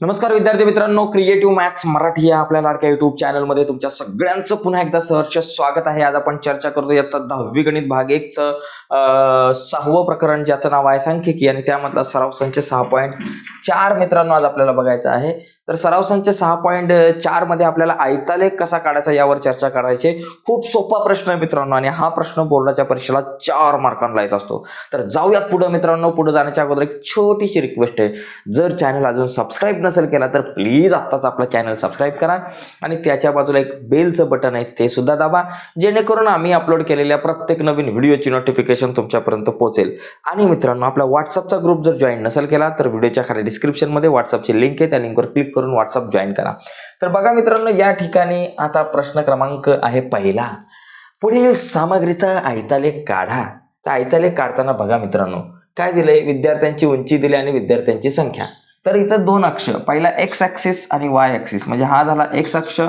नमस्कार विद्यार्थी मित्रांनो क्रिएटिव्ह मॅथ्स मराठी या आपल्या लाडक्या युट्यूब चॅनलमध्ये तुमच्या सगळ्यांचं पुन्हा एकदा सहर्ष स्वागत आहे. आज आपण चर्चा करतो इयत्ता दहावी गणित भाग एकचं सहावं प्रकरण ज्याचं नाव आहे सांख्यिकी आणि त्यामधला सराव संच सहा पॉईंट चार मित्रांनो आज आपल्याला बघायचं आहे. तर सराव संच सहा पॉईंट चारमध्ये आपल्याला आयतालेख कसा काढायचा यावर चर्चा करायची. आहे. खूप सोपा प्रश्न आहे मित्रांनो आणि हा प्रश्न बोर्डाच्या परीक्षेला चार मार्कांना येत असतो. तर जाऊयात पुढे मित्रांनो पुढे जाण्याच्या अगोदर एक छोटीशी रिक्वेस्ट आहे. जर चॅनल अजून सबस्क्राईब नसेल केला तर प्लीज आत्ताच आपला चॅनल सबस्क्राईब करा आणि त्याच्या बाजूला एक बेलचं बटन आहे ते सुद्धा दाबा. जेणेकरून आम्ही अपलोड केलेल्या प्रत्येक नवीन व्हिडिओची नोटिफिकेशन तुमच्यापर्यंत पोहोचेल. आणि मित्रांनो आपला व्हॉट्सअपचा ग्रुप जर जॉईन नसेल केला तर व्हिडिओच्या खाली डिस्क्रिप्शनमध्ये व्हॉट्सअपची लिंक आहे. त्या लिंकवर क्लिक करून व्हॉट्सअप जॉईन करा. तर बघा मित्रांनो या ठिकाणी आता प्रश्न क्रमांक आहे पहिला. पुढील सामग्रीचा आयतालेख काढा. तर आयतालेख काढताना बघा मित्रांनो काय दिलंय? विद्यार्थ्यांची उंची दिली आणि विद्यार्थ्यांची संख्या. तर इथं दोन अक्ष पहिला एक्स ॲक्सिस आणि वाय ॲक्सिस म्हणजे हा झाला एक्स अक्ष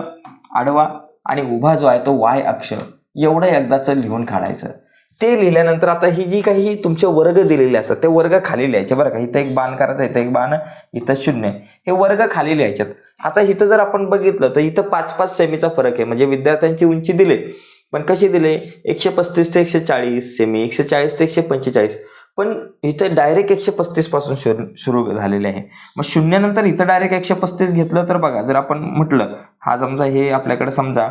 आडवा आणि उभा जो आहे तो वाय अक्ष. एवढं एकदाचं लिहून काढायचं. ते लिहिल्यानंतर आता ही जी काही तुमचे वर्ग दिलेले असतात ते वर्ग खाली लिहायचे बरं का. इथं एक बाण करायचं इथं एक बाण इथं शून्य. हे वर्ग खाली लिहायच्यात आता इथं जर आपण बघितलं तर इथं पाच पाच सेमीचा फरक आहे. म्हणजे विद्यार्थ्यांची उंची दिले पण कशी दिले? एकशे पस्तीस ते एकशे चाळीस सेमी एकशे चाळीस ते एकशे पंचेचाळीस. पण इथं डायरेक्ट एकशे पस्तीसपासून सुरू सुरू झालेले आहे. मग शून्यानंतर इथं डायरेक्ट एकशे पस्तीस घेतलं तर बघा जर आपण म्हटलं हा समजा हे आपल्याकडे समजा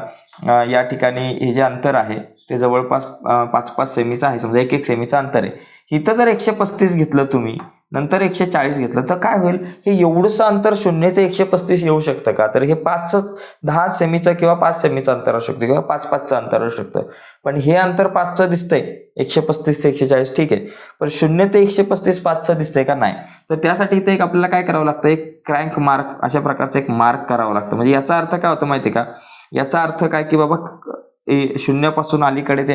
या ठिकाणी हे जे अंतर आहे ते जवळपास पाच पाच सेमीचं आहे. समजा एक एक सेमीचं अंतर आहे. इथं जर एकशे पस्तीस घेतलं तुम्ही नंतर एकशे चाळीस घेतलं तर काय होईल? हे एवढंसं अंतर शून्य ते एकशे पस्तीस येऊ शकतं का? तर हे पाच दहा सेमीचं किंवा पाच सेमीचं अंतर असू शकतं किंवा पाच पाचचं अंतर असू शकतं. पण हे अंतर पाचचं दिसतंय. एकशे पस्तीस ते एकशे चाळीस ठीक आहे. पण शून्य ते एकशे पस्तीस पाचचं दिसतंय का नाही? तर त्यासाठी इथे एक आपल्याला काय करावं लागतं? एक क्रँक मार्क अशा प्रकारचं एक मार्क करावं लागतं. म्हणजे याचा अर्थ काय होतं माहिती आहे का? याचा अर्थ काय की बाबा शून्यापासून अलीकडे ते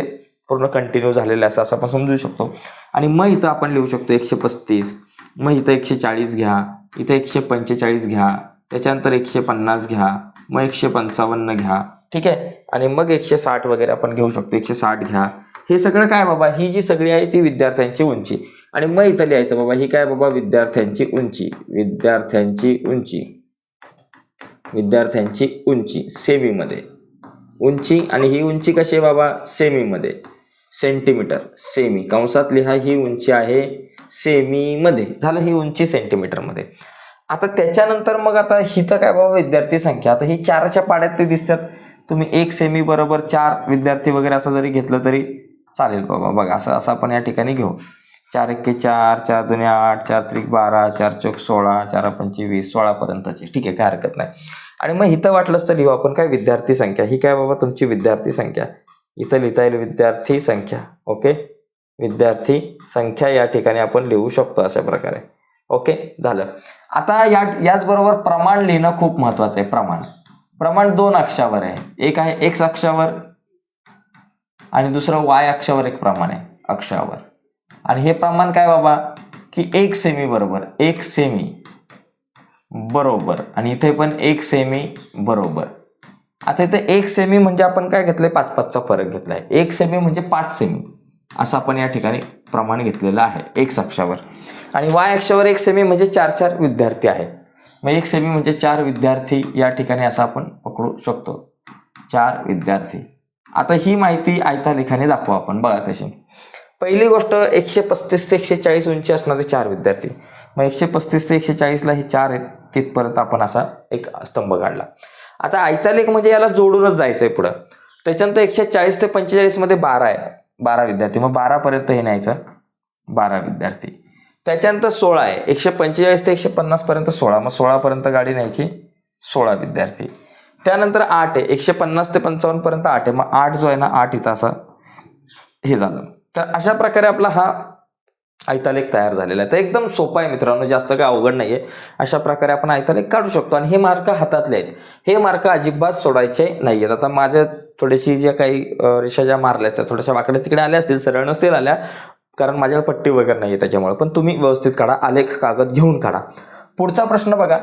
पूर्ण कंटिन्यू झालेलं असं असं आपण समजू शकतो. आणि मग इथं आपण लिहू शकतो एकशे पस्तीस. मग इथं एकशे चाळीस घ्या. इथं एकशे पंचेचाळीस घ्या. त्याच्यानंतर एकशे पन्नास घ्या. मग एकशे पंचावन्न घ्या. ठीक आहे? आणि मग एकशे साठ वगैरे आपण घेऊ शकतो. एकशे साठ घ्या. हे सगळं काय बाबा? ही जी सगळी आहे ती विद्यार्थ्यांची उंची. आणि मग इथं लिहायचं बाबा ही काय बाबा? विद्यार्थ्यांची उंची. विद्यार्थ्यांची उंची. विद्यार्थ्यांची उंची. सेमीमध्ये. उंची आणि ही उंची कशी आहे बाबा? सेमीमध्ये. सेंटीमीटर. सेमी. कंसात लिहा ही उंची आहे सेमीमध्ये. झालं ही उंची सेंटीमीटरमध्ये. आता त्याच्यानंतर मग आता ही तर काय बाबा विद्यार्थी संख्या? आता ही चारच्या पाड्यात ते दिसतात. तुम्ही एक सेमी बरोबर चार विद्यार्थी वगैरे असं जरी घेतलं तरी चालेल बाबा. बघा असं असं आपण या ठिकाणी घेऊ. चार एक्के चार चार दोन्ही आठ चार त्रिक बारा चार चौक सोळा चार पंचवीस वीस सोळापर्यंतची. ठीक आहे काय हरकत नाही. आणि मग इथं वाटलंच तर लिहू आपण काय विद्यार्थी संख्या? ही काय बाबा तुमची विद्यार्थी संख्या? इथं लिहिता येईल विद्यार्थी संख्या. ओके? विद्यार्थी संख्या या ठिकाणी आपण लिहू शकतो अशा प्रकारे. ओके? झालं. आता या याचबरोबर प्रमाण लिहिणं खूप महत्वाचं आहे. प्रमाण. प्रमाण दोन अक्षावर आहे. एक आहे एक्स अक्षावर आणि दुसरं वाय अक्षावर एक प्रमाण आहे अक्षावर. आणि हे प्रमाण काय बाबा? की एक सेमी बरोबर. एक सेमी. बरोबर. आणि इथे पण एक सेमी बरोबर. आता इथे एक सेमी म्हणजे आपण काय घेतलंय? पाच पाचचा फरक घेतलाय. एक सेमी म्हणजे पाच सेमी असं आपण या ठिकाणी प्रमाण घेतलेलं आहे एक अक्षावर. आणि वाय अक्षावर एक सेमी म्हणजे चार चार विद्यार्थी आहे मग एक सेमी म्हणजे चार विद्यार्थी या ठिकाणी असं आपण पकडू शकतो. चार विद्यार्थी. आता ही माहिती आयता लेखाने दाखवू आपण. बघा कशी. पहिली गोष्ट एकशे पस्तीस ते एकशे चाळीस उंची असणारे चार विद्यार्थी. मग एकशे पस्तीस ते एकशे चाळीसला हे चार आहेत. तिथपर्यंत आपण असा एक स्तंभ काढला. आता आयतालेख म्हणजे याला जोडूनच जायचं आहे पुढं. त्याच्यानंतर एकशे चाळीस ते पंचेचाळीसमध्ये बारा आहे. बारा विद्यार्थी. मग बारापर्यंत हे न्यायचं. बारा विद्यार्थी. त्याच्यानंतर सोळा आहे. एकशे पंचेचाळीस ते एकशे पन्नासपर्यंत सोळा. मग सोळापर्यंत गाडी न्यायची. सोळा विद्यार्थी. त्यानंतर आठ आहे. एकशे पन्नास ते पंचावन्नपर्यंत आठ आहे. मग आठ जो आहे ना आठ इथं असा हे झालं. तर अशा प्रकारे आपला हा आयतालेख तयार झालेला आहे. तर एकदम सोपा आहे मित्रांनो जास्त काही अवघड नाही आहे अशा प्रकारे आपण आयतालेख काढू शकतो. आणि हे मार्क हातातले आहेत. हे मार्क अजिबात सोडायचे नाही आहेत आता माझ्या थोडीशी ज्या काही रेषा ज्या मारल्या त्या थोड्याशा वाकडे तिकडे आल्या असतील सरळ नसतील आल्या कारण माझ्याकडे पट्टी वगैरे नाही आहे त्याच्यामुळे. पण तुम्ही व्यवस्थित काढा. आलेख कागद घेऊन काढा. पुढचा प्रश्न बघा.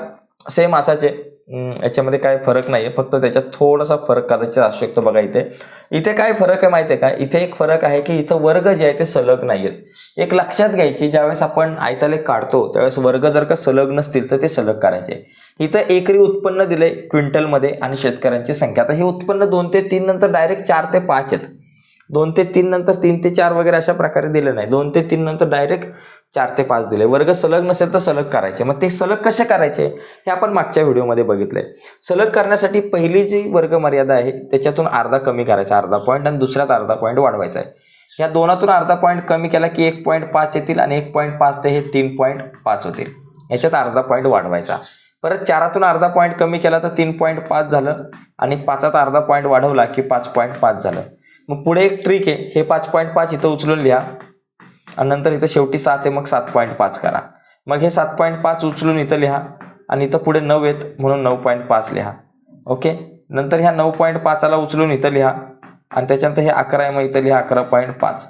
सेम असाचे. याच्यामध्ये काय फरक नाही आहे फक्त त्याच्यात थोडासा फरक कदाचित असू शकतो बघा इथे. इथे काय फरक आहे माहिती आहे का? इथे एक फरक आहे की इथं वर्ग जे आहे ते सलग नाही आहेत एक लक्षात घ्यायची ज्यावेळेस आपण आयतालेख काढतो त्यावेळेस वर्ग जर का सलग नसतील तर ते सलग करायचे. इथं एकरी उत्पन्न दिले क्विंटलमध्ये आणि शेतकऱ्यांची संख्या. आता हे उत्पन्न दोन ते तीन नंतर डायरेक्ट चार ते पाच आहेत. दोन ते तीन नंतर तीन ते चार वगैरे अशा प्रकारे दिले नाही. दोन ते तीन नंतर डायरेक्ट चार ते पाच दिले. वर्ग सलग नसेल तर सलग करायचे. मग ते सलग कसे करायचे? हे आपण मागच्या व्हिडिओमध्ये बघितले सलग करण्यासाठी पहिली जी वर्ग मर्यादा आहे त्याच्यातून अर्धा कमी करायचा अर्धा पॉईंट आणि दुसऱ्यात अर्धा पॉईंट वाढवायचा आहे. या दोनातून अर्धा पॉईंट कमी केला की एक पॉईंट पाच येतील आणि एक पॉईंट पाच ते हे तीन पॉईंट पाच होतील. याच्यात अर्धा पॉईंट वाढवायचा. परत चारातून अर्धा पॉईंट कमी केला तर तीन पॉईंट पाच झालं आणि पाचात अर्धा पॉईंट वाढवला की पाच पॉईंट पाच झालं. मग पुढे एक ट्रिक आहे. हे पाच पॉईंट पाच इथं उचलून लिहा. आणि नंतर इथं शेवटी सात आहे मग सात पॉईंट पाच करा. मग हे सात पॉईंट पाच उचलून इथं लिहा आणि इथं पुढे नऊ आहेत म्हणून नऊ पॉईंट पाच लिहा. ओके? नंतर ह्या नऊ पॉईंट पाचाला उचलून इथं लिहा आणि त्याच्यानंतर हे अकरा आहे मग इथं लिहा अकरा पॉईंट पाच.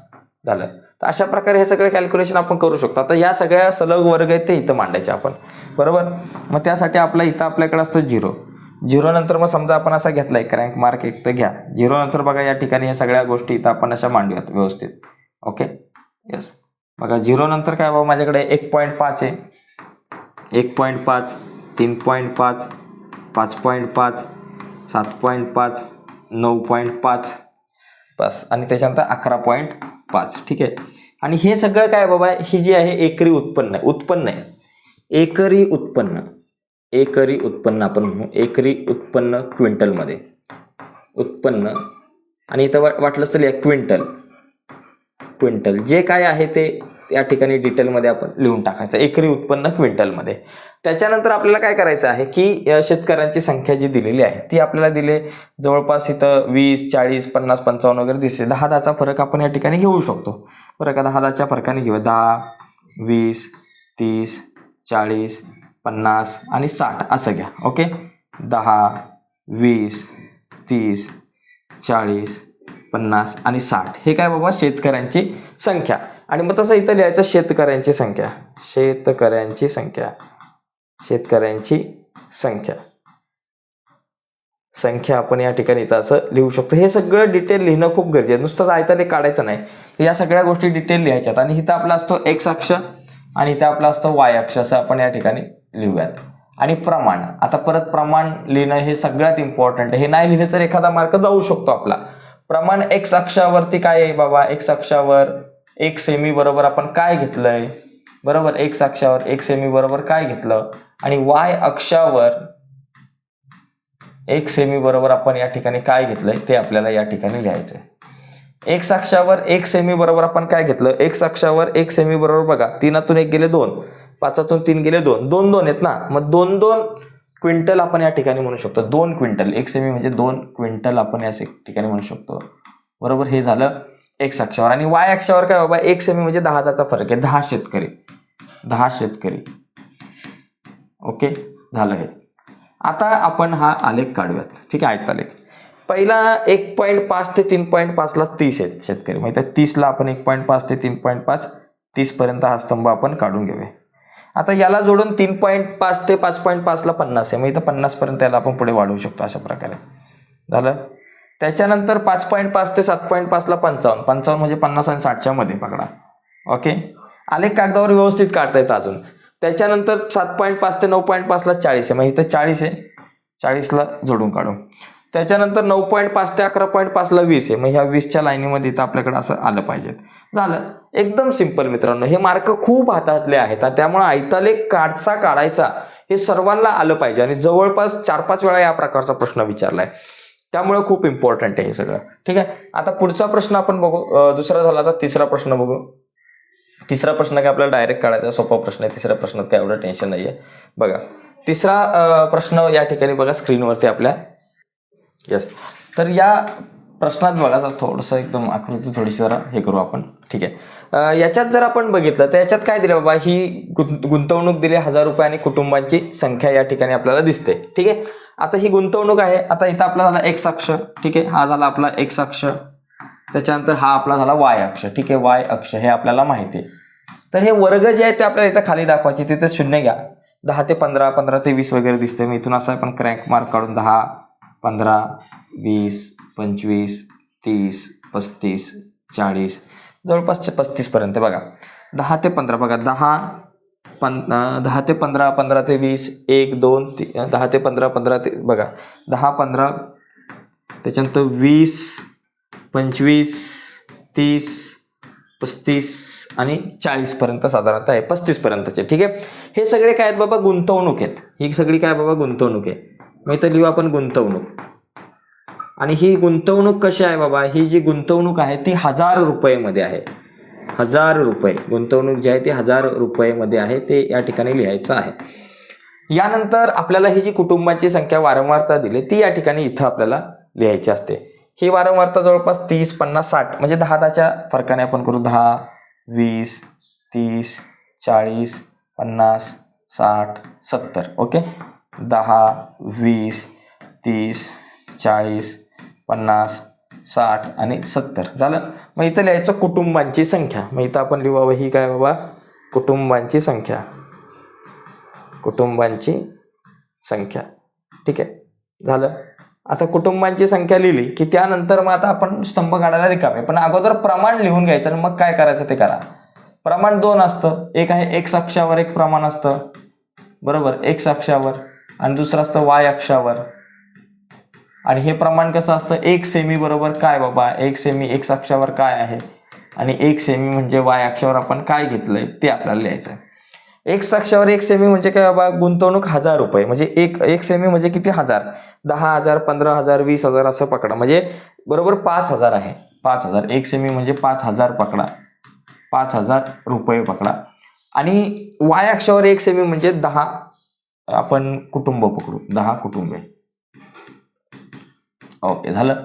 झालं. तर अशा प्रकारे हे सगळे कॅल्क्युलेशन आपण करू शकतो. आता या सगळ्या सलग वर्ग आहेत ते इथं मांडायचे आपण. बरोबर? मग त्यासाठी आपला इथं आपल्याकडे असतो झिरो झिरो नंतर मग समजा आपण असा घेतला एक रँक मार्क एक तर घ्या. झिरो नंतर बघा या ठिकाणी या सगळ्या गोष्टी इथं आपण अशा मांडूयात व्यवस्थित. ओके? यस बघा झिरो नंतर काय बाबा माझ्याकडे एक पॉईंट पाच आहे. एक पॉईंट पाच तीन पॉईंट पाच पाच पॉईंट पाच सात पॉईंट पाच नऊ पॉईंट पाच. बस. आणि त्याच्यानंतर अकरा पॉईंट पाच. ठीक आहे? आणि हे सगळं काय बाबा? ही जी आहे एकरी उत्पन्न. आहे उत्पन्न आहे. एकरी उत्पन्न. एकरी उत्पन्न आपण म्हणू. एकरी उत्पन्न क्विंटलमध्ये. उत्पन्न. आणि इथं वाटलंच तर क्विंटल. क्विंटल. जे काय आहे ते या ठिकाणी डिटेलमध्ये आपण लिहून टाकायचं. एकरी उत्पन्न क्विंटलमध्ये. त्याच्यानंतर आपल्याला काय करायचं आहे की शेतकऱ्यांची संख्या जी दिलेली आहे ती आपल्याला दिले जवळपास इथं वीस चाळीस पन्नास पंचावन्न वगैरे दिसते दहा दहाचा फरक आपण या ठिकाणी घेऊ शकतो. बरं का? दहा दहाच्या फरकाने घेऊ दहा वीस तीस चाळीस पन्नास आणि साठ असं घ्या. ओके? दहा वीस तीस चाळीस पन्नास आणि साठ. हे काय बाबा? शेतकऱ्यांची संख्या. आणि मग तसं इथं लिहायचं शेतकऱ्यांची संख्या. शेतकऱ्यांची संख्या. शेतकऱ्यांची संख्या. संख्या आपण या ठिकाणी इथं असं लिहू शकतो. हे सगळं डिटेल लिहिणं खूप गरजेचं आहे. नुसतंच आयताले काढायचं नाही. या सगळ्या गोष्टी डिटेल लिहायच्यात. आणि इथं आपला असतो एक्स अक्ष आणि इथं आपला असतो वाय अक्ष. असं आपण या ठिकाणी लिहूयात. आणि प्रमाण. आता परत प्रमाण लिहिणं हे सगळ्यात इम्पॉर्टंट आहे. हे नाही लिहिलं तर एखादा मार्क जाऊ शकतो आपला. प्रमाण एक्स अक्षावरती काय आहे बाबा? एक्स अक्षावर एक सेमी बरोबर आपण काय घेतलंय? बरोबर? एक्स अक्षावर एक सेमी बरोबर काय घेतलं? आणि वाय अक्षावर एक सेमी बरोबर आपण या ठिकाणी काय घेतलंय? ते आपल्याला या ठिकाणी लिहायचंय. आहे एक्स अक्षावर एक सेमी बरोबर आपण काय घेतलं? एक्स अक्षावर एक सेमी बरोबर बघा. तीनातून एक गेले दोन. पाचातून तीन गेले दोन. दोन दोन आहेत ना? मग दोन दोन क्विंटल आपण या ठिकाणी म्हणू शकतो. दोन क्विंटल. एक सेमी म्हणजे दोन क्विंटल आपण या ठिकाणी म्हणू शकतो. बरोबर? हे झालं एक्स अक्षावर. आणि वाय अक्षावर काय बाबा? एक सेमी म्हणजे दहा हजारचा फरक आहे. दहा शेतकरी. दहा शेतकरी. ओके? झालं हे. आता आपण हा आलेख काढूयात. ठीक आहे? आयता आलेख पहिला एक पॉईंट पाच ते तीन पॉईंट पाचला तीस आहेत शेतकरी. माहिती आहे? तीसला आपण एक पॉईंट पाच ते तीन पॉईंट पाच तीसपर्यंत हा स्तंभ आपण काढून घेऊया. आता याला जोडून तीन पॉईंट पाच ते पाच पॉईंट पाचला पन्नास आहे. मग इथं पन्नासपर्यंत याला आपण पुढे वाढवू शकतो अशा प्रकारे. झालं? त्याच्यानंतर पाच पॉईंट पाच ते सात पॉईंट पाचला पंचावन्न. पंचावन्न म्हणजे पन्नास आणि साठच्या मध्ये पकडा. ओके? आलेख कागदावर व्यवस्थित काढता येतं अजून. त्याच्यानंतर सात पॉईंट पाच ते नऊ पॉईंट पाचला चाळीस आहे. मग इथं चाळीस आहे. चाळीसला जोडून काढू. त्याच्यानंतर नऊ पॉईंट पाच ते अकरा पॉईंट पाचला वीस आहे. मग ह्या वीसच्या लाईनीमध्ये इथं आपल्याकडे असं आलं पाहिजे झालं. एकदम सिंपल मित्रांनो हे मार्क खूप हातातले आहेत आणि त्यामुळे आयतालेख काढचा काढायचा हे सर्वांना आलं पाहिजे आणि जवळपास चार पाच वेळा या प्रकारचा प्रश्न विचारलाय. त्यामुळे खूप इम्पॉर्टंट आहे हे सगळं. ठीक आहे? आता पुढचा प्रश्न आपण बघू. दुसरा झाला आता तिसरा प्रश्न बघू. तिसरा प्रश्न काय आपल्याला डायरेक्ट काढायचा सोपा प्रश्न आहे. तिसऱ्या प्रश्नात काय एवढं टेन्शन नाही आहे बघा. तिसरा प्रश्न या ठिकाणी बघा स्क्रीनवरती आपल्या येस तर या प्रश्नात बघा जरा थोडंसं एकदम आकृती थोडीशी जरा हे करू आपण. ठीक आहे. याच्यात जर आपण बघितलं तर याच्यात काय दिलं बाबा ही गुंत- गुंतवणूक दिली हजार रुपये आणि कुटुंबांची संख्या या ठिकाणी आपल्याला दिसते. ठीक आहे? आता ही गुंतवणूक आहे. आता इथं आपला झाला एक्स अक्ष. ठीक आहे? हा झाला आपला एक्स अक्ष. त्याच्यानंतर हा आपला झाला वाय अक्ष. ठीक आहे? वाय अक्ष हे आपल्याला माहिती आहे. तर हे वर्ग जे आहे ते आपल्याला इथं खाली दाखवायचे. तिथे शून्य घ्या. दहा ते पंधरा पंधरा ते वीस वगैरे दिसते मग इथून असं आपण क्रँक मार्क काढून दहा पंधरा वीस पंचवीस तीस पस्तीस चाळीस जवळपास पस्तीसपर्यंत बघा. दहा ते पंधरा बघा. दहा पं दहा ते पंधरा पंधरा ते वीस एक दोन ती दहा ते पंधरा पंधरा ते बघा. दहा पंधरा त्याच्यानंतर वीस पंचवीस तीस पस्तीस आणि चाळीसपर्यंत साधारणतः आहे. पस्तीसपर्यंतचे ठीक आहे? हे सगळे काय आहेत बाबा? गुंतवणूक आहेत. ही सगळी काय बाबा? गुंतवणूक आहे. मग इथं लिहू आपण गुंतवणूक. आणि ही गुंतवणूक कशी आहे बाबा? ही जी गुंतवणूक आहे ती हजार रुपयेमध्ये आहे. हजार रुपये. गुंतवणूक जी आहे ती हजार रुपयेमध्ये आहे ते या ठिकाणी लिहायचं आहे. यानंतर आपल्याला ही जी कुटुंबाची संख्या वारंवारता दिली ती या ठिकाणी इथं आपल्याला लिहायची असते. ही वारंवारता जवळपास तीस पन्नास साठ म्हणजे दहा दहाच्या फरकाने आपण करू. दहा वीस तीस चाळीस पन्नास साठ सत्तर. ओके? दहा वीस तीस चाळीस पन्नास साठ आणि सत्तर. झालं? मग इथं लिहायचं कुटुंबांची संख्या. मग इथं आपण लिहू बाबा ही काय बाबा? कुटुंबांची संख्या. कुटुंबांची संख्या. ठीक आहे? झालं? आता कुटुंबांची संख्या लिहिली की त्यानंतर मग आता आपण स्तंभ काढायला रिकामे. पण अगोदर प्रमाण लिहून घ्यायचं आणि मग काय करायचं ते करा. प्रमाण दोन असतं. एक आहे एक्स अक्षावर एक प्रमाण असतं. बरोबर? एक्स अक्षावर. आणि दुसरं असतं वाय अक्षावर. आणि हे प्रमाण कसं असतं? एक सेमी बरोबर काय बाबा? एक सेमी एक्स अक्षावर काय आहे? आणि एक सेमी म्हणजे वाय अक्षावर आपण काय घेतलंय? ते आपल्याला लिहायचं आहे एक अक्षावर एक सेमी म्हणजे काय बाबा? गुंतवणूक हजार रुपये. म्हणजे एक एक सेमी म्हणजे किती हजार? दहा हजार पंधरा हजार वीस हजार असं पकडा. म्हणजे बरोबर पाच हजार आहे. पाच हजार. एक सेमी म्हणजे पाच हजार पकडा. पाच हजार रुपये पकडा. आणि वाय अक्षावर एक सेमी म्हणजे दहा आपण कुटुंब पकडू. दहा कुटुंबे. ओके झालं.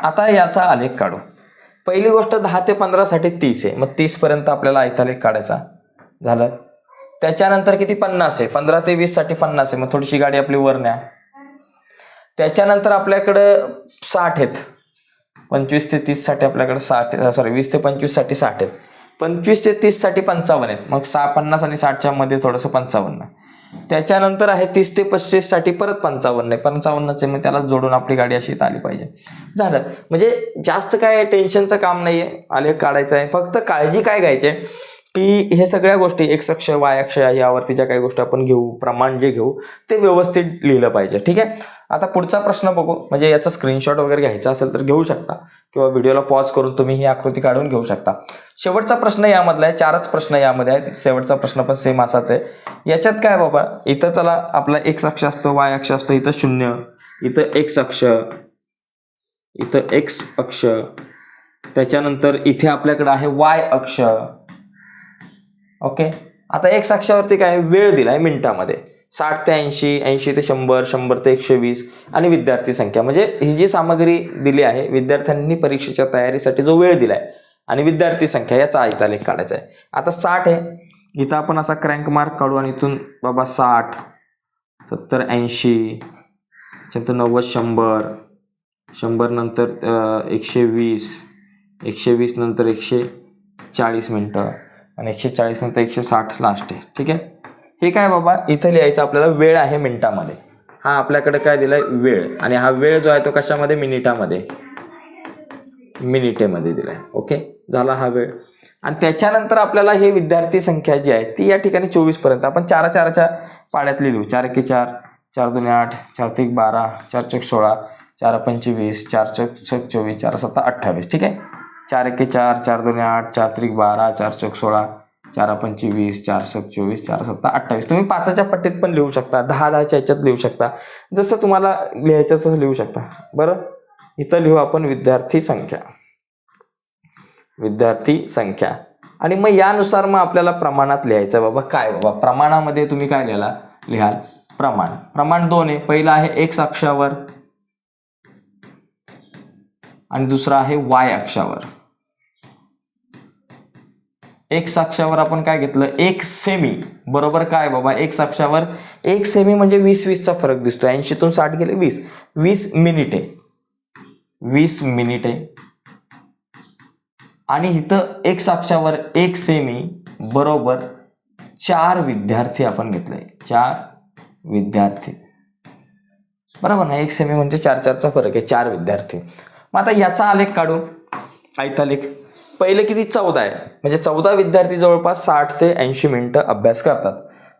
आता याचा आलेख काढू. पहिली गोष्ट दहा ते पंधरासाठी तीस आहे. मग तीसपर्यंत आपल्याला आयतालेख काढायचा. झालं. त्याच्यानंतर किती? पन्नास आहे. पंधरा ते वीससाठी पन्नास आहे. मग थोडीशी गाडी आपली वर न्या. त्याच्यानंतर आपल्याकडं साठ आहेत. पंचवीस ते तीससाठी आपल्याकडे साठ सॉरी वीस ते पंचवीससाठी साठ आहेत. पंचवीस ते तीससाठी पंचावन्न आहेत. मग सहा पन्नास आणि साठच्या मध्ये थोडंसं पंचावन्न त्याच्यानंतर आहे तीस ते पस्तीससाठी परत पंचावन्न आहे. पंचावन्नचे मग त्याला जोडून आपली गाडी अशी आली पाहिजे. झालं. म्हणजे जास्त काय टेन्शनचं काम नाही आहे आलेख काढायचं आहे. फक्त काळजी काय घ्यायची आहे? की हे सगळ्या गोष्टी एक्स अक्ष वाय अक्ष यावरती ज्या काही गोष्टी आपण घेऊ प्रमाण जे घेऊ ते व्यवस्थित लिहिलं पाहिजे. ठीक आहे? आता पुढचा प्रश्न बघू. म्हणजे याचा स्क्रीनशॉट वगैरे घ्यायचा असेल तर घेऊ शकता. किंवा व्हिडिओला पॉज करून तुम्ही ही आकृती काढून घेऊ शकता. शेवटचा प्रश्न यामधला आहे. चारच प्रश्न यामध्ये आहेत. शेवटचा प्रश्न पण सेम असाच आहे. याच्यात काय बाबा? इथं चला आपला एक्स अक्ष असतो वाय अक्ष असतो इथं शून्य इथं एक्स अक्ष इथं एक्स अक्ष. त्याच्यानंतर इथे आपल्याकडे आहे वाय अक्ष. ओके आता एक्स अक्षावरती काय? वेळ दिला आहे मिनिटामध्ये. साठ ते ऐंशी ऐंशी ते शंभर शंभर ते एकशे वीस आणि विद्यार्थी संख्या. म्हणजे ही जी सामग्री दिली आहे विद्यार्थ्यांनी परीक्षेच्या तयारीसाठी जो वेळ दिला आहे आणि विद्यार्थी संख्या याचा आयतालेख काढायचा आहे. आता साठ आहे. इथं आपण असा क्रँक मार्क काढू आणि इथून बाबा साठ सत्तर ऐंशी त्याच्यानंतर नव्वद शंभर शंभर नंतर एकशे वीस एकशे वीस नंतर एकशे चाळीस मिनटं. आणि एकशे चाळीस नंतर एकशे साठ लास्ट आहे. ठीक आहे? हे काय बाबा? इथं लिहायचं आपल्याला वेळ आहे मिनिटामध्ये. हा आपल्याकडे काय दिलाय? वेळ. आणि हा वेळ जो आहे तो कशामध्ये? मिनिटामध्ये. मिनिटेमध्ये दिलाय. ओके? झाला हा वेळ. आणि त्याच्यानंतर आपल्याला हे विद्यार्थी संख्या जी आहे ती या ठिकाणी चोवीसपर्यंत. आपण चारा चाराच्या पाड्यात लिहू चार एके चार चार दोन आठ चार ते एक बारा चार चक सोळा चार पंचवीस चार चक चक चोवीस चार सत्ता अठ्ठावीस. ठीक आहे? चार एके चार चार दोन आठ चार त्रिक बारा चार चौक सोळा चार पंचवीस चार सत चोवीस चार सत्ता अठ्ठावीस. तुम्ही पाचाच्या पट्टीत पण लिहू शकता दहा दहाच्या ह्याच्यात लिहू शकता. जसं तुम्हाला लिहायचं तसं लिहू शकता. बरं? इथं लिहू आपण विद्यार्थी संख्या. विद्यार्थी संख्या. आणि मग यानुसार मग आपल्याला प्रमाणात लिहायचं बाबा काय बाबा? प्रमाणामध्ये तुम्ही काय लिहिला लिहाल प्रमाण. प्रमाण दोन आहे. पहिलं आहे एक्स अक्षावर. आणि दुसरा आहे वाय अक्षावर. एक्स अक्षावर आपण काय घेतलं? एक सेमी बरोबर काय बाबा? एक्स अक्षावर एक सेमी म्हणजे वीस वीसचा फरक दिसतो ऐंशीतून साठ गेले वीस. वीस मिनिटे. वीस मिनिटे. आणि इथं एक्स अक्षावर एक सेमी बरोबर चार विद्यार्थी आपण घेतले. चार विद्यार्थी. बरोबर ना? एक सेमी म्हणजे चार चारचा फरक आहे. चार विद्यार्थी. मग आता याचा आलेख काढू. आयतालेख. पहिले किती? चौदा आहे. म्हणजे चौदा विद्यार्थी जवळपास साठ ते ऐंशी मिनिटं अभ्यास करतात.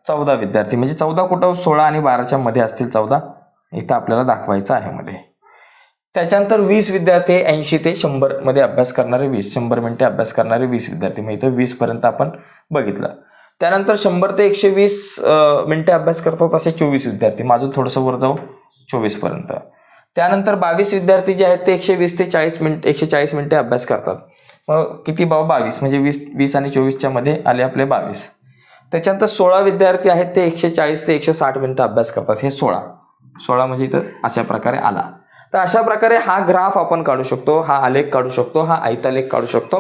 चौदा विद्यार्थी. म्हणजे चौदा कुठं? सोळा आणि बाराच्या मध्ये असतील चौदा. इथं आपल्याला दाखवायचं आहे मध्ये. त्याच्यानंतर वीस विद्यार्थी ऐंशी ते शंभरमध्ये अभ्यास करणारे वीस. शंभर मिनिटे अभ्यास करणारे वीस विद्यार्थी. मग इथं वीस पर्यंत आपण बघितलं. त्यानंतर शंभर ते एकशे वीस मिनटे मिनिटे अभ्यास करतात असे चोवीस विद्यार्थी. माझं थोडंसं वर जाऊ. चोवीसपर्यंत. त्यानंतर बावीस विद्यार्थी जे आहेत ते एकशे वीस ते चाळीस मिनिट एकशे चाळीस मिनिटे अभ्यास करतात. मग किती बाबा बावीस. म्हणजे वीस वीस आणि चोवीसच्या मध्ये आले आपले बावीस. त्याच्यानंतर सोळा विद्यार्थी आहेत ते एकशे चाळीस ते एकशे साठ मिनिटं अभ्यास करतात. हे सोळा. सोळा म्हणजे इथं अशा प्रकारे आला. तर अशा प्रकारे हा ग्राफ आपण काढू शकतो हा आलेख काढू शकतो हा आयतालेख काढू शकतो.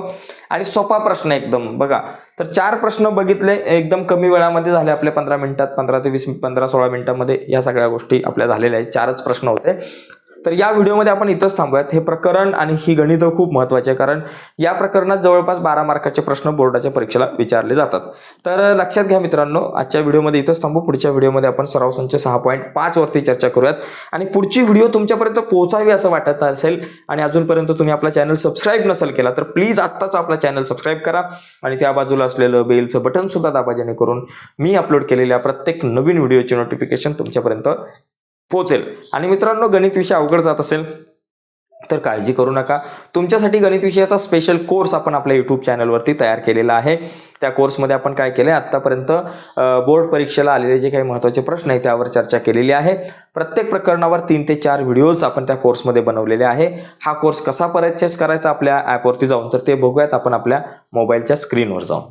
आणि सोपा प्रश्न एकदम बघा. तर चार प्रश्न बघितले एकदम कमी वेळामध्ये झाले आपल्या पंधरा मिनिटात पंधरा ते वीस पंधरा सोळा मिनिटामध्ये या सगळ्या गोष्टी आपल्या झालेल्या आहेत. चारच प्रश्न होते. तर या व्हिडिओमध्ये आपण इथंच थांबूयात. हे प्रकरण आणि ही गणितं खूप महत्त्वाची आहे कारण या प्रकरणात जवळपास बारा मार्काचे प्रश्न बोर्डाच्या परीक्षेला विचारले जातात. तर लक्षात घ्या मित्रांनो आजच्या व्हिडिओमध्ये इथंच थांबू. पुढच्या व्हिडिओमध्ये आपण सराव संच सहा पॉईंट पाच वरती चर्चा करूयात. आणि पुढची व्हिडिओ तुमच्यापर्यंत पोहोचावी असं वाटत असेल आणि अजूनपर्यंत तुम्ही आपला चॅनल सबस्क्राईब नसेल केला तर प्लीज आत्ताच आपला चॅनल सबस्क्राईब करा. आणि त्या बाजूला असलेलं बेलचं बटन सुद्धा दाबा जेणेकरून मी अपलोड केलेल्या प्रत्येक नवीन व्हिडिओची नोटिफिकेशन तुमच्यापर्यंत पोहोचेल आणि मित्रांनो गणित विषय अवघड जात असेल तर काळजी करू नका. तुमच्यासाठी गणित विषयाचा स्पेशल कोर्स आपण आपल्या यूट्यूब चॅनलवरती तयार केलेला आहे. त्या कोर्समध्ये आपण काय केलं आहे आत्तापर्यंत बोर्ड परीक्षेला आलेले जे काही महत्त्वाचे प्रश्न आहेत त्यावर चर्चा केलेली आहे. प्रत्येक प्रकरणावर तीन ते चार व्हिडिओज आपण त्या कोर्समध्ये बनवलेले आहे. हा कोर्स कसा परचेस करायचा आपल्या ॲपवरती जाऊन तर ते बघूयात आपण आपल्या मोबाईलच्या स्क्रीनवर जाऊन.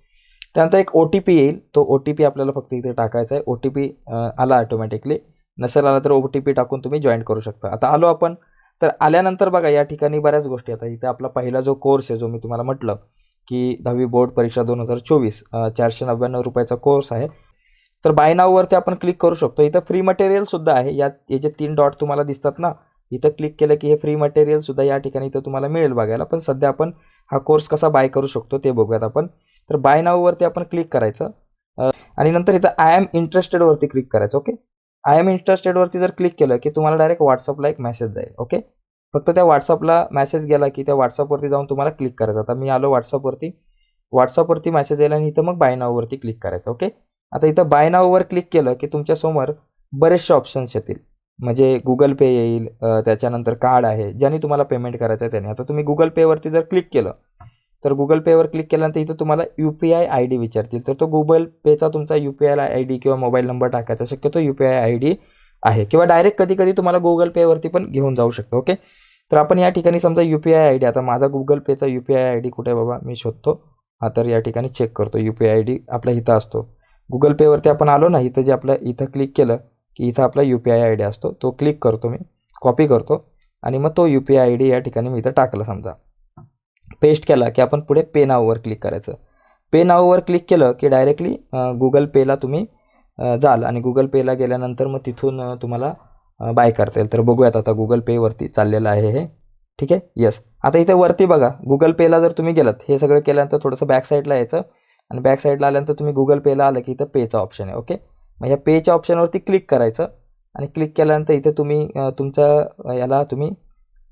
त्यानंतर एक ओ टी पी येईल. तो ओ टी पी आपल्याला फक्त इथे टाकायचा आहे. ओ टी पी आला ऑटोमॅटिकली नसेल आला तर ओ टी पी टाकून तुम्ही जॉईन करू शकता. आता आलो आपण. तर आल्यानंतर बघा या ठिकाणी बऱ्याच गोष्टी आता इथे आपला पहिला जो कोर्स आहे जो मी तुम्हाला म्हटलं की दहावी बोर्ड परीक्षा दोन हजार चोवीस चारशे नव्याण्णव रुपयाचा कोर्स आहे. तर बाय नाववरती आपण क्लिक करू शकतो. इथं फ्री मटेरियल सुद्धा आहे. यात याचे तीन डॉट तुम्हाला दिसतात ना इथं क्लिक केलं की हे फ्री मटेरियल सुद्धा या ठिकाणी इथं तुम्हाला मिळेल बघायला. पण सध्या आपण हा कोर्स कसा बाय करू शकतो ते बघूयात आपण. तर बाय नाववरती आपण क्लिक करायचं. आणि नंतर इथं आय एम इंटरेस्टेडवरती क्लिक करायचं ओके आय एम इंटरेस्टेडवरती जर क्लिक केलं की तुम्हाला डायरेक्ट व्हॉट्सअपला एक मेसेज जाईल ओके फक्त त्या व्हॉट्सअपला मेसेज गेला की त्या व्हॉट्सअपवरती जाऊन तुम्हाला क्लिक करायचं. आता मी आलो व्हॉट्सअपवरती व्हॉट्सअपवरती मेसेज येईल आणि इथं मग बाय नाववरती क्लिक करायचं ओके आता इथं बाय नाववर क्लिक केलं की तुमच्यासमोर बरेचसे ऑप्शन्स येतील. म्हणजे गुगल पे येईल त्याच्यानंतर कार्ड आहे ज्याने तुम्हाला पेमेंट करायचं आहे त्याने. आता तुम्ही गुगल पेवरती जर क्लिक केलं तर गुगल पेवर क्लिक केल्यानंतर इथं तुम्हाला U P I I D विचारतील. तर तो गुगल पेचा तुमचा U P I I D किंवा मोबाईल नंबर टाकायचा. शक्यतो U P I I D आहे. किंवा डायरेक्ट कधी कधी तुम्हाला गुगल पेवरती पण घेऊन जाऊ शकतो ओके तर आपण या ठिकाणी समजा U P I I D आता माझा गुगल पेचा U P I I D कुठे आहे बाबा? मी शोधतो. हा तर या ठिकाणी चेक करतो. U P I I D आपल्या इथं असतो. गुगल पेवरती आपण आलो ना इथं जे आपलं इथं क्लिक केलं की इथं आपला U P I I D असतो. तो क्लिक करतो मी. कॉपी करतो. आणि मग तो U P I I D या ठिकाणी मी इथं टाकला समजा. पेस्ट केला की आपण पुढे पे नाववर क्लिक करायचं. पे नाववर क्लिक केलं की डायरेक्टली गुगल पेला तुम्ही जाल आणि गुगल पेला गेल्यानंतर मग तिथून तुम्हाला बाय करता येईल. तर बघूयात आता गुगल पेवरती चाललेलं आहे हे. ठीक आहे? येस आता इथे वरती बघा. गुगल पेला जर तुम्ही गेलात हे सगळं केल्यानंतर थोडंसं बॅक साईडला यायचं आणि बॅक साईडला आल्यानंतर तुम्ही गुगल पेला आलं की इथं पेचा ऑप्शन आहे. ओके मग ह्या पेच्या ऑप्शनवरती क्लिक करायचं आणि क्लिक केल्यानंतर इथे तुम्ही तुमचा याला तुम्ही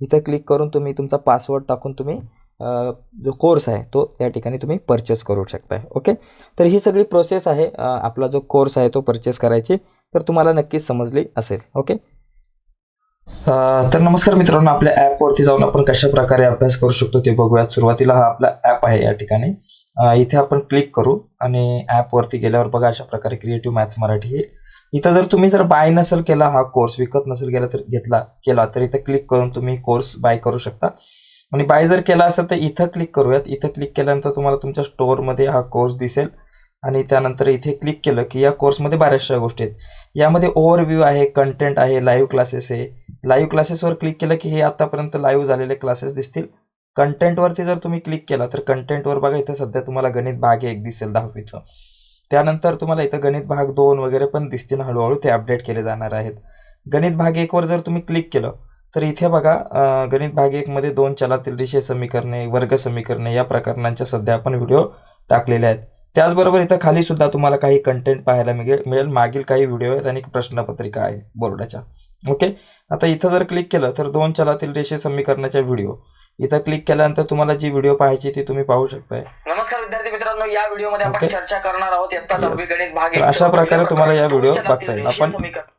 इथं क्लिक करून तुम्ही तुमचा पासवर्ड टाकून तुम्ही जो कोर्स आहे तो या ठिकाणी तुम्ही परचेस करू शकताय. ओके तर ही सगळी प्रोसेस आहे. आपला जो कोर्स आहे तो परचेस करायची. तर तुम्हाला नक्कीच समजली असेल. ओके तर नमस्कार मित्रांनो आपल्या ॲपवरती जाऊन आपण कशा प्रकारे अभ्यास करू शकतो ते बघूयात सुरुवातीला हा आपला ॲप आहे या ठिकाणी. इथे आपण क्लिक करू आणि ॲपवरती गेल्यावर बघा अशा प्रकारे क्रिएटिव्ह मॅथ्स मराठी येईल. इथं जर तुम्ही जर बाय नसेल केला हा कोर्स विकत नसेल गेला तर घेतला केला तर इथं क्लिक करून तुम्ही कोर्स बाय करू शकता. आणि बाय जर केला असेल तर इथं क्लिक करूयात. इथं क्लिक केल्यानंतर तुम्हाला तुमच्या स्टोअरमध्ये हा कोर्स दिसेल. आणि त्यानंतर इथे क्लिक केलं की या कोर्समध्ये बऱ्याचशा गोष्टी आहेत. यामध्ये ओव्हरव्ह्यू आहे कंटेंट आहे लाईव्ह क्लासेस आहे. लाईव्ह क्लासेसवर क्लिक केलं की हे आतापर्यंत लाईव्ह झालेले क्लासेस दिसतील. कंटेंटवरती जर तुम्ही क्लिक केला तर कंटेंटवर बघा इथं सध्या तुम्हाला गणित भाग एक दिसेल दहावीचं. त्यानंतर तुम्हाला इथं गणित भाग दोन वगैरे पण दिसतील हळूहळू ते अपडेट केले जाणार आहेत. गणित भाग एकवर जर तुम्ही क्लिक केलं तर इथे बघा गणित भाग एकमध्ये दोन चलातील रेषीय समीकरणे वर्ग समीकरणे या प्रकरणांच्या सध्या आपण व्हिडिओ टाकलेले आहेत. त्याचबरोबर इथं खाली सुद्धा तुम्हाला काही कंटेंट पाहायला मिळेल मिळेल. मागील काही व्हिडिओ आहेत आणि प्रश्नपत्रिका आहे बोर्डाच्या. ओके? आता इथं जर क्लिक केलं तर दोन चलातील रेषीय समीकरणाच्या व्हिडिओ. इथं क्लिक केल्यानंतर तुम्हाला जी व्हिडिओ पाहायची ती तुम्ही पाहू शकताय. नमस्कार विद्यार्थी मित्रांनो या व्हिडिओमध्ये आपण. चर्चा करणार आहोत. गणित भाग अशा प्रकारे तुम्हाला या व्हिडिओ बघता येईल. आपण- समीकरण.